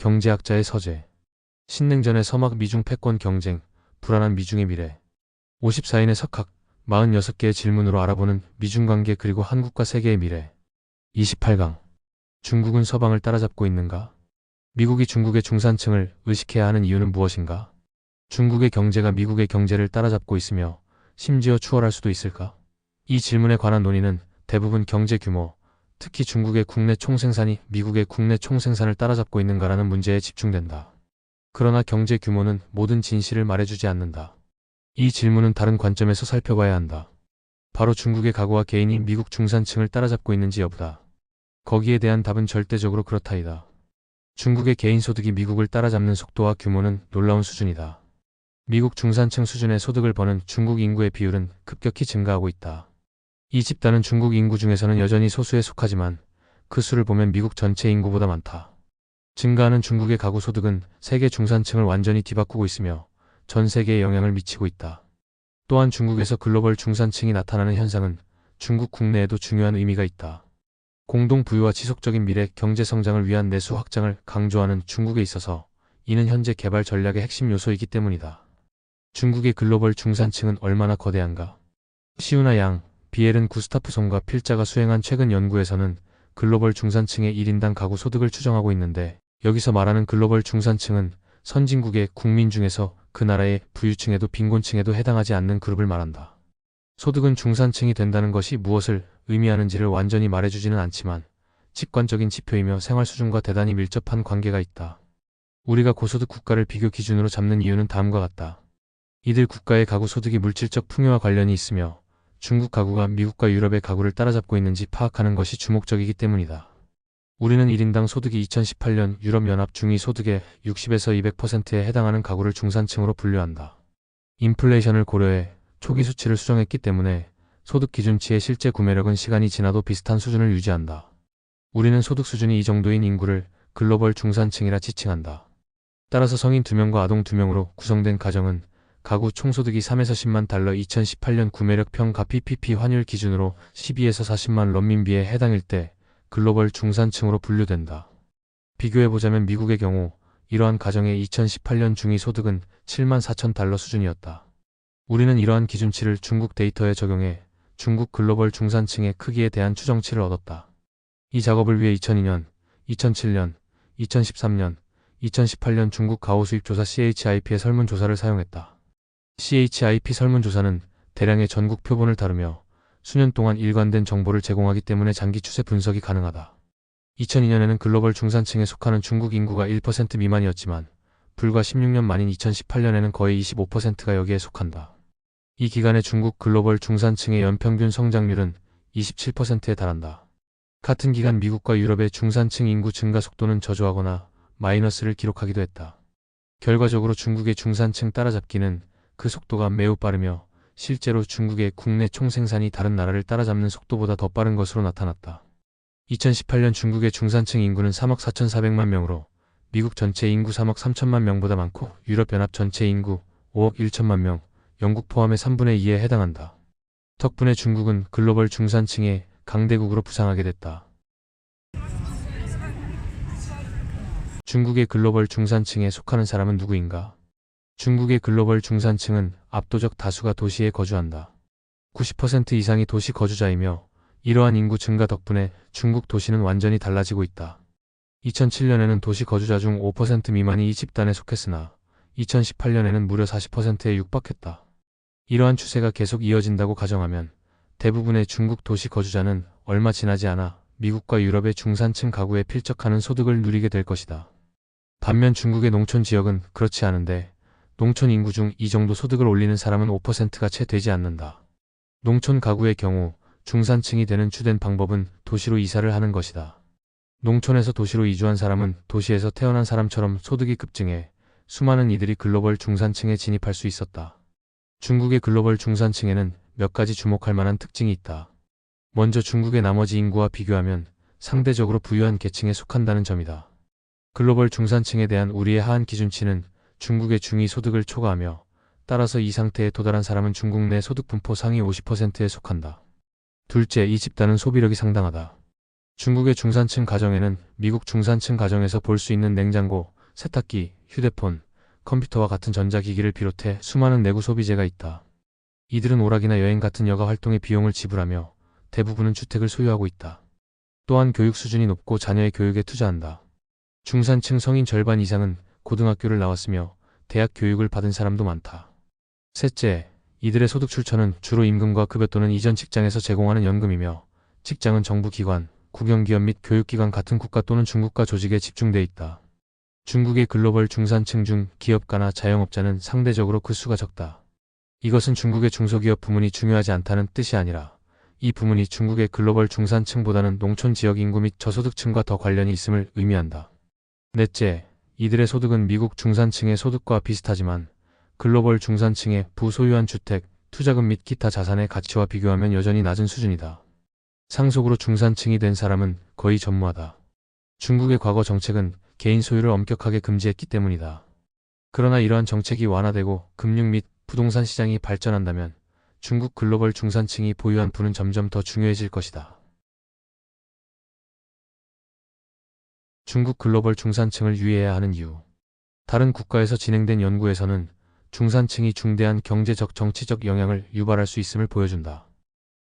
경제학자의 서재. 신냉전의 서막 미중 패권 경쟁, 불안한 미중의 미래. 54인의 석학, 46개의 질문으로 알아보는 미중 관계 그리고 한국과 세계의 미래. 28강. 중국은 서방을 따라잡고 있는가? 미국이 중국의 중산층을 의식해야 하는 이유는 무엇인가? 중국의 경제가 미국의 경제를 따라잡고 있으며 심지어 추월할 수도 있을까? 이 질문에 관한 논의는 대부분 경제 규모, 특히 중국의 국내 총생산이 미국의 국내 총생산을 따라잡고 있는가라는 문제에 집중된다. 그러나 경제 규모는 모든 진실을 말해주지 않는다. 이 질문은 다른 관점에서 살펴봐야 한다. 바로 중국의 가구와 개인이 미국 중산층을 따라잡고 있는지 여부다. 거기에 대한 답은 절대적으로 그렇다이다. 중국의 개인 소득이 미국을 따라잡는 속도와 규모는 놀라운 수준이다. 미국 중산층 수준의 소득을 버는 중국 인구의 비율은 급격히 증가하고 있다. 이 집단은 중국 인구 중에서는 여전히 소수에 속하지만 그 수를 보면 미국 전체 인구보다 많다. 증가하는 중국의 가구 소득은 세계 중산층을 완전히 뒤바꾸고 있으며 전 세계에 영향을 미치고 있다. 또한 중국에서 글로벌 중산층이 나타나는 현상은 중국 국내에도 중요한 의미가 있다. 공동 부유와 지속적인 미래 경제 성장을 위한 내수 확장을 강조하는 중국에 있어서 이는 현재 개발 전략의 핵심 요소이기 때문이다. 중국의 글로벌 중산층은 얼마나 거대한가? 시우나 양, 비엘은 구스타프송과 필자가 수행한 최근 연구에서는 글로벌 중산층의 1인당 가구 소득을 추정하고 있는데 여기서 말하는 글로벌 중산층은 선진국의 국민 중에서 그 나라의 부유층에도 빈곤층에도 해당하지 않는 그룹을 말한다. 소득은 중산층이 된다는 것이 무엇을 의미하는지를 완전히 말해주지는 않지만 직관적인 지표이며 생활 수준과 대단히 밀접한 관계가 있다. 우리가 고소득 국가를 비교 기준으로 잡는 이유는 다음과 같다. 이들 국가의 가구 소득이 물질적 풍요와 관련이 있으며 중국 가구가 미국과 유럽의 가구를 따라잡고 있는지 파악하는 것이 주목적이기 때문이다. 우리는 1인당 소득이 2018년 유럽연합 중위 소득의 60에서 200%에 해당하는 가구를 중산층으로 분류한다. 인플레이션을 고려해 초기 수치를 수정했기 때문에 소득 기준치의 실제 구매력은 시간이 지나도 비슷한 수준을 유지한다. 우리는 소득 수준이 이 정도인 인구를 글로벌 중산층이라 지칭한다. 따라서 성인 2명과 아동 2명으로 구성된 가정은 가구 총소득이 3에서 10만 달러 2018년 구매력 평가 PPP 환율 기준으로 12에서 40만 런민비에 해당일 때 글로벌 중산층으로 분류된다. 비교해보자면 미국의 경우 이러한 가정의 2018년 중위 소득은 7만 4천 달러 수준이었다. 우리는 이러한 기준치를 중국 데이터에 적용해 중국 글로벌 중산층의 크기에 대한 추정치를 얻었다. 이 작업을 위해 2002년, 2007년, 2013년, 2018년 중국 가오 수입 조사 CHIP의 설문조사를 사용했다. CHIP 설문조사는 대량의 전국 표본을 다루며 수년 동안 일관된 정보를 제공하기 때문에 장기 추세 분석이 가능하다. 2002년에는 글로벌 중산층에 속하는 중국 인구가 1% 미만이었지만 불과 16년 만인 2018년에는 거의 25%가 여기에 속한다. 이 기간에 중국 글로벌 중산층의 연평균 성장률은 27%에 달한다. 같은 기간 미국과 유럽의 중산층 인구 증가 속도는 저조하거나 마이너스를 기록하기도 했다. 결과적으로 중국의 중산층 따라잡기는 그 속도가 매우 빠르며 실제로 중국의 국내 총생산이 다른 나라를 따라잡는 속도보다 더 빠른 것으로 나타났다. 2018년 중국의 중산층 인구는 3억 4,400만 명으로 미국 전체 인구 3억 3천만 명보다 많고 유럽연합 전체 인구 5억 1천만 명, 영국 포함의 3분의 2에 해당한다. 덕분에 중국은 글로벌 중산층의 강대국으로 부상하게 됐다. 중국의 글로벌 중산층에 속하는 사람은 누구인가? 중국의 글로벌 중산층은 압도적 다수가 도시에 거주한다. 90% 이상이 도시 거주자이며 이러한 인구 증가 덕분에 중국 도시는 완전히 달라지고 있다. 2007년에는 도시 거주자 중 5% 미만이 이 집단에 속했으나 2018년에는 무려 40%에 육박했다. 이러한 추세가 계속 이어진다고 가정하면 대부분의 중국 도시 거주자는 얼마 지나지 않아 미국과 유럽의 중산층 가구에 필적하는 소득을 누리게 될 것이다. 반면 중국의 농촌 지역은 그렇지 않은데 농촌 인구 중 이 정도 소득을 올리는 사람은 5%가 채 되지 않는다. 농촌 가구의 경우 중산층이 되는 주된 방법은 도시로 이사를 하는 것이다. 농촌에서 도시로 이주한 사람은 도시에서 태어난 사람처럼 소득이 급증해 수많은 이들이 글로벌 중산층에 진입할 수 있었다. 중국의 글로벌 중산층에는 몇 가지 주목할 만한 특징이 있다. 먼저 중국의 나머지 인구와 비교하면 상대적으로 부유한 계층에 속한다는 점이다. 글로벌 중산층에 대한 우리의 하한 기준치는 중국의 중위 소득을 초과하며 따라서 이 상태에 도달한 사람은 중국 내 소득 분포 상위 50%에 속한다. 둘째, 이 집단은 소비력이 상당하다. 중국의 중산층 가정에는 미국 중산층 가정에서 볼 수 있는 냉장고, 세탁기, 휴대폰, 컴퓨터와 같은 전자기기를 비롯해 수많은 내구 소비재가 있다. 이들은 오락이나 여행 같은 여가 활동의 비용을 지불하며 대부분은 주택을 소유하고 있다. 또한 교육 수준이 높고 자녀의 교육에 투자한다. 중산층 성인 절반 이상은 고등학교를 나왔으며 대학 교육을 받은 사람도 많다. 셋째, 이들의 소득 출처는 주로 임금과 급여 또는 이전 직장에서 제공하는 연금이며 직장은 정부 기관, 국영기업 및 교육기관 같은 국가 또는 중국가 조직에 집중돼 있다. 중국의 글로벌 중산층 중 기업가나 자영업자는 상대적으로 그 수가 적다. 이것은 중국의 중소기업 부문이 중요하지 않다는 뜻이 아니라 이 부문이 중국의 글로벌 중산층보다는 농촌 지역 인구 및 저소득층과 더 관련이 있음을 의미한다. 넷째, 이들의 소득은 미국 중산층의 소득과 비슷하지만 글로벌 중산층의 부소유한 주택, 투자금 및 기타 자산의 가치와 비교하면 여전히 낮은 수준이다. 상속으로 중산층이 된 사람은 거의 전무하다. 중국의 과거 정책은 개인 소유를 엄격하게 금지했기 때문이다. 그러나 이러한 정책이 완화되고 금융 및 부동산 시장이 발전한다면 중국 글로벌 중산층이 보유한 부는 점점 더 중요해질 것이다. 중국 글로벌 중산층을 유의해야 하는 이유. 다른 국가에서 진행된 연구에서는 중산층이 중대한 경제적 정치적 영향을 유발할 수 있음을 보여준다.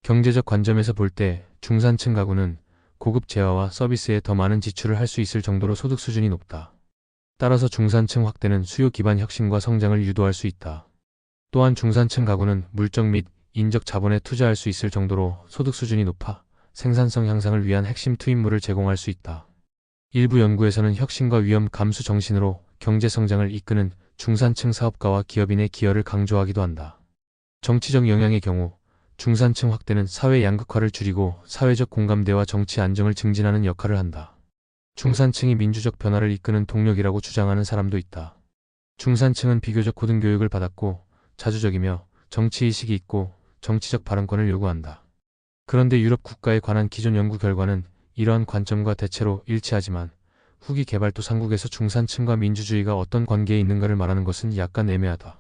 경제적 관점에서 볼 때 중산층 가구는 고급 재화와 서비스에 더 많은 지출을 할 수 있을 정도로 소득 수준이 높다. 따라서 중산층 확대는 수요 기반 혁신과 성장을 유도할 수 있다. 또한 중산층 가구는 물적 및 인적 자본에 투자할 수 있을 정도로 소득 수준이 높아 생산성 향상을 위한 핵심 투입물을 제공할 수 있다. 일부 연구에서는 혁신과 위험 감수 정신으로 경제 성장을 이끄는 중산층 사업가와 기업인의 기여를 강조하기도 한다. 정치적 영향의 경우 중산층 확대는 사회 양극화를 줄이고 사회적 공감대와 정치 안정을 증진하는 역할을 한다. 중산층이 민주적 변화를 이끄는 동력이라고 주장하는 사람도 있다. 중산층은 비교적 고등교육을 받았고 자주적이며 정치의식이 있고 정치적 발언권을 요구한다. 그런데 유럽 국가에 관한 기존 연구 결과는 이러한 관점과 대체로 일치하지만 후기 개발도 상국에서 중산층과 민주주의가 어떤 관계에 있는가를 말하는 것은 약간 애매하다.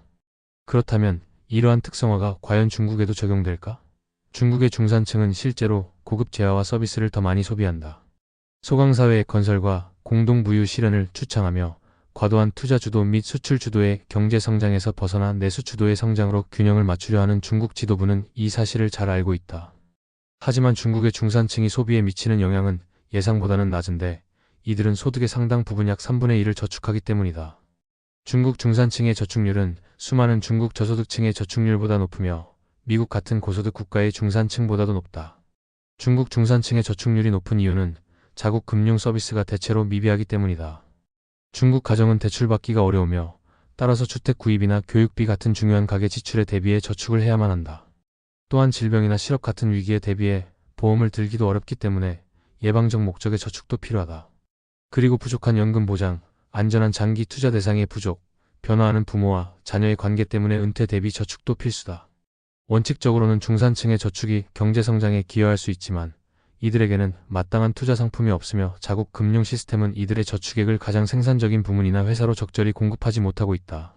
그렇다면 이러한 특성화가 과연 중국에도 적용될까? 중국의 중산층은 실제로 고급 재화와 서비스를 더 많이 소비한다. 소강사회의 건설과 공동부유 실현을 추창하며 과도한 투자 주도 및 수출 주도의 경제 성장에서 벗어나 내수 주도의 성장으로 균형을 맞추려 하는 중국 지도부는 이 사실을 잘 알고 있다. 하지만 중국의 중산층이 소비에 미치는 영향은 예상보다는 낮은데 이들은 소득의 상당 부분 약 3분의 1을 저축하기 때문이다. 중국 중산층의 저축률은 수많은 중국 저소득층의 저축률보다 높으며 미국 같은 고소득 국가의 중산층보다도 높다. 중국 중산층의 저축률이 높은 이유는 자국 금융 서비스가 대체로 미비하기 때문이다. 중국 가정은 대출받기가 어려우며 따라서 주택 구입이나 교육비 같은 중요한 가계 지출에 대비해 저축을 해야만 한다. 또한 질병이나 실업 같은 위기에 대비해 보험을 들기도 어렵기 때문에 예방적 목적의 저축도 필요하다. 그리고 부족한 연금 보장, 안전한 장기 투자 대상의 부족, 변화하는 부모와 자녀의 관계 때문에 은퇴 대비 저축도 필수다. 원칙적으로는 중산층의 저축이 경제 성장에 기여할 수 있지만 이들에게는 마땅한 투자 상품이 없으며 자국 금융 시스템은 이들의 저축액을 가장 생산적인 부문이나 회사로 적절히 공급하지 못하고 있다.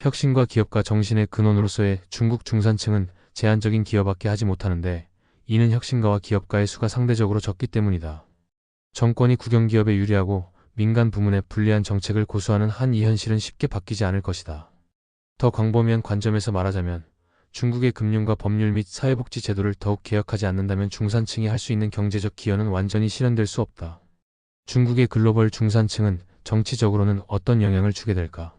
혁신과 기업가 정신의 근원으로서의 중국 중산층은 제한적인 기여밖에 하지 못하는데 이는 혁신가와 기업가의 수가 상대적으로 적기 때문이다. 정권이 국영기업에 유리하고 민간 부문에 불리한 정책을 고수하는 한 이 현실은 쉽게 바뀌지 않을 것이다. 더 광범위한 관점에서 말하자면 중국의 금융과 법률 및 사회복지 제도를 더욱 개혁하지 않는다면 중산층이 할 수 있는 경제적 기여는 완전히 실현될 수 없다. 중국의 글로벌 중산층은 정치적으로는 어떤 영향을 주게 될까?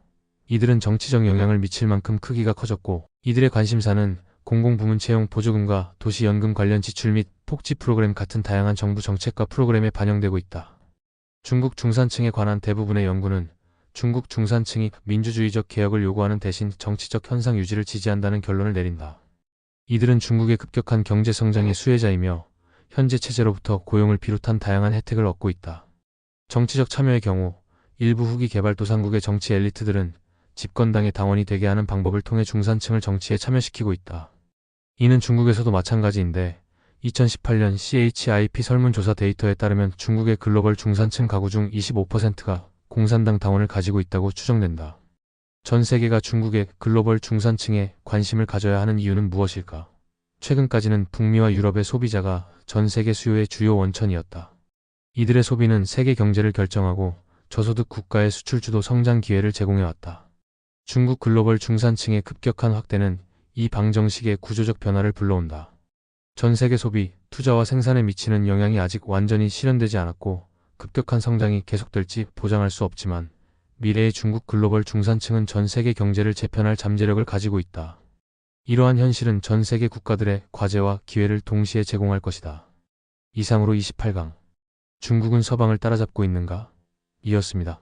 이들은 정치적 영향을 미칠 만큼 크기가 커졌고 이들의 관심사는 공공부문 채용 보조금과 도시연금 관련 지출 및 복지 프로그램 같은 다양한 정부 정책과 프로그램에 반영되고 있다. 중국 중산층에 관한 대부분의 연구는 중국 중산층이 민주주의적 개혁을 요구하는 대신 정치적 현상 유지를 지지한다는 결론을 내린다. 이들은 중국의 급격한 경제 성장의 수혜자이며 현재 체제로부터 고용을 비롯한 다양한 혜택을 얻고 있다. 정치적 참여의 경우 일부 후기 개발도상국의 정치 엘리트들은 집권당의 당원이 되게 하는 방법을 통해 중산층을 정치에 참여시키고 있다. 이는 중국에서도 마찬가지인데 2018년 CHIP 설문조사 데이터에 따르면 중국의 글로벌 중산층 가구 중 25%가 공산당 당원을 가지고 있다고 추정된다. 전 세계가 중국의 글로벌 중산층에 관심을 가져야 하는 이유는 무엇일까? 최근까지는 북미와 유럽의 소비자가 전 세계 수요의 주요 원천이었다. 이들의 소비는 세계 경제를 결정하고 저소득 국가의 수출주도 성장 기회를 제공해왔다. 중국 글로벌 중산층의 급격한 확대는 이 방정식의 구조적 변화를 불러온다. 전 세계 소비, 투자와 생산에 미치는 영향이 아직 완전히 실현되지 않았고 급격한 성장이 계속될지 보장할 수 없지만 미래의 중국 글로벌 중산층은 전 세계 경제를 재편할 잠재력을 가지고 있다. 이러한 현실은 전 세계 국가들의 과제와 기회를 동시에 제공할 것이다. 이상으로 28강. 중국은 서방을 따라잡고 있는가? 이었습니다.